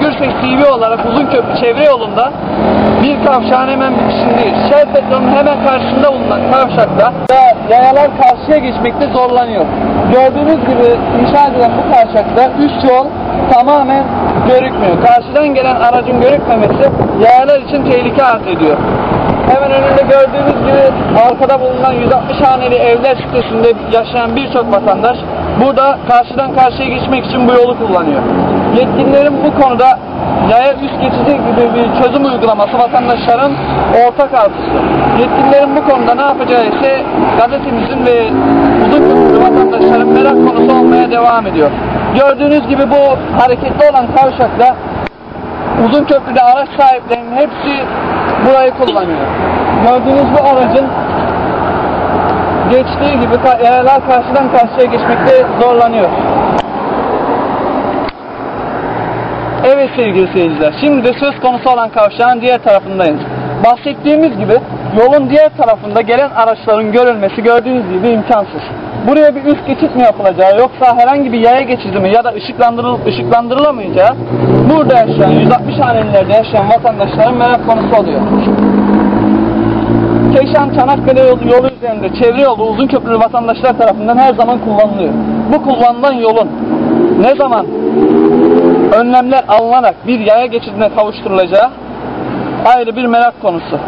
Gürsek TV olarak Uzunköprü çevre yolunda bir kavşağın hemen bitişindeyiz. Shell petrolün hemen karşısında bulunan kavşakta da yayalar karşıya geçmekte zorlanıyor. Gördüğünüz gibi inşa edilen bu kavşakta üst yol tamamen görükmüyor. Karşıdan gelen aracın görükmemesi yayalar için tehlike arz ediyor. Önünde gördüğünüz gibi arkada bulunan 160 haneli evler sitesinde yaşayan birçok vatandaş burada karşıdan karşıya geçmek için bu yolu kullanıyor. Yetkililerin bu konuda yaya üst geçici gibi bir çözüm uygulaması vatandaşların ortak arzusu. Yetkililerin bu konuda ne yapacağı ise gazetemizin ve uzun köprülü vatandaşların merak konusu olmaya devam ediyor. Gördüğünüz gibi bu hareketli olan kavşakta uzun köprüde araç sahiplerinin hepsi burayı kullanıyor. Gördüğünüz bu aracın geçtiği gibi yayalar karşıdan karşıya geçmekte zorlanıyor. Evet sevgili seyirciler, şimdi de söz konusu olan kavşağın diğer tarafındayız. Bahsettiğimiz gibi yolun diğer tarafında gelen araçların görülmesi gördüğünüz gibi imkansız. Buraya bir üst geçit mi yapılacağı yoksa herhangi bir yaya geçidi mi ya da ışıklandırıl ışıklandırılamayacağı burada yaşayan 160 hanelilerde yaşayan vatandaşların merak konusu oluyor. Keşan Çanakkale yolu, yolu üzerinde çevre yolu uzun köprülü vatandaşlar tarafından her zaman kullanılıyor. Bu kullanılan yolun ne zaman önlemler alınarak bir yaya geçidine kavuşturulacağı ayrı bir merak konusu.